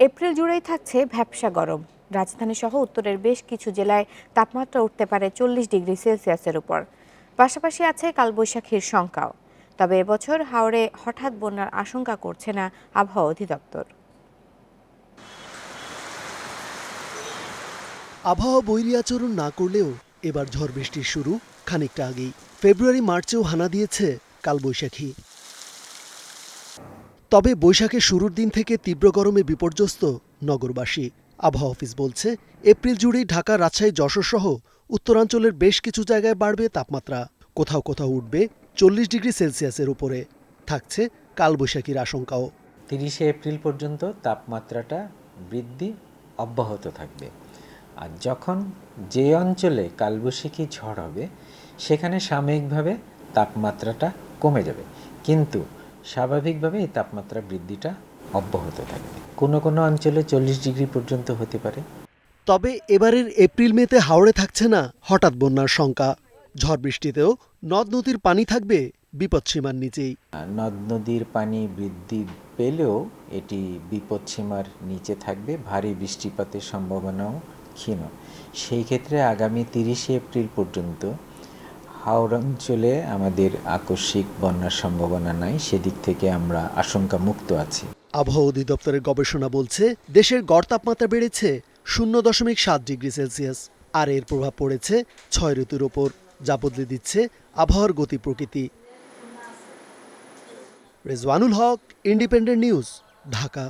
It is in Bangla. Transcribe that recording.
এপ্রিল জুড়েই থাকছে ভ্যাপসা গরম। রাজধানী সহ উত্তরের বেশ কিছু জেলায় তাপমাত্রা উঠতে পারে চল্লিশ ডিগ্রি সেলসিয়াসের উপর। পাশাপাশি আছে কালবৈশাখীর শঙ্কাও তবে এবছর হাওড়ে হঠাৎ বন্যার আশঙ্কা করছে না আবহাওয়া অধিদপ্তর। আবহাওয়া বৈরী আচরণ না করলেও এবার ঝড় বৃষ্টির শুরু খানিকটা আগেই। ফেব্রুয়ারি, মার্চেও হানা দিয়েছে কালবৈশাখী। তবে বৈশাখের শুরুর দিন থেকে তীব্র গরমে বিপর্যস্ত নগরবাসী। আবহাওয়া অফিস বলছে, এপ্রিল জুড়েই ঢাকা, রাজশাহী, যশোর সহ উত্তরাঞ্চলের বেশ কিছু জায়গায় বাড়বে তাপমাত্রা। কোথাও কোথাও উঠবে চল্লিশ ডিগ্রি সেলসিয়াসের উপরে। থাকছে কালবৈশাখীর আশঙ্কাও। তিরিশে এপ্রিল পর্যন্ত তাপমাত্রাটা বৃদ্ধি অব্যাহত থাকবে। আর যখন যে অঞ্চলে কালবৈশাখী ঝড় হবে, সেখানে সাময়িকভাবে তাপমাত্রাটা কমে যাবে। কিন্তু স্বাভাবিকভাবে এই তাপমাত্রা বৃদ্ধিটা অব্যাহত থাকবে কোনো কোনো অঞ্চলে চল্লিশ ডিগ্রি পর্যন্ত হতে পারে। তবে এবারের এপ্রিল মেতে হাওড়ে থাকছে না হঠাৎ বন্যার শঙ্কা। ঝড় বৃষ্টিতেও নদ নদীর পানি থাকবে বিপদসীমার নিচেই। নদ নদীর পানি বৃদ্ধি পেলেও এটি বিপদসীমার নিচে থাকবে। ভারী বৃষ্টিপাতের সম্ভাবনাও ক্ষীণ। সেই ক্ষেত্রে আগামী তিরিশে এপ্রিল পর্যন্ত হাওড়া অঞ্চলে আমাদের আকস্মিক বন্যার সম্ভাবনা নাই, সেদিক থেকে আমরা আশঙ্কা মুক্ত আছি। আবহাওয়া অধিদপ্তরের গবেষণা বলছে, দেশের গড় তাপমাত্রা বেড়েছে শূন্য দশমিক সাত ডিগ্রি সেলসিয়াস, আর এর প্রভাব পড়েছে ছয় ঋতুর ওপর, যা বদলে দিচ্ছে আবহাওয়ার গতি প্রকৃতি। Rezwanul Haque, Independent News, Dhaka.